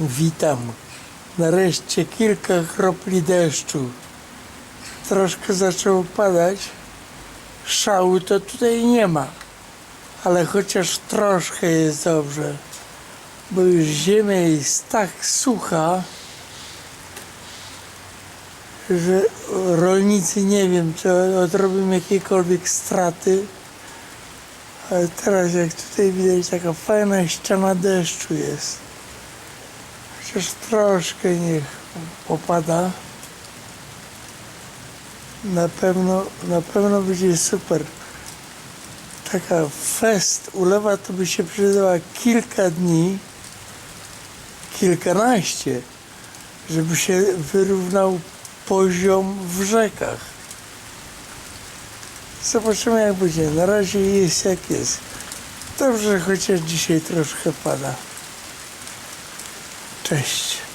Witam. Nareszcie kilka kropli deszczu. Troszkę zaczęło padać. Szału to tutaj nie ma. Ale chociaż troszkę jest dobrze. Bo już ziemia jest tak sucha, że rolnicy nie wiem, czy odrobią jakiekolwiek straty. Ale teraz jak tutaj widać taka fajna ściana deszczu jest. Chociaż troszkę niech popada. Na pewno, na pewno będzie super. Taka fest, ulewa to by się przydała kilka dni, kilkanaście, żeby się wyrównał poziom w rzekach. Zobaczymy jak będzie. Na razie jest jak jest. Dobrze, chociaż dzisiaj troszkę pada. Cześć.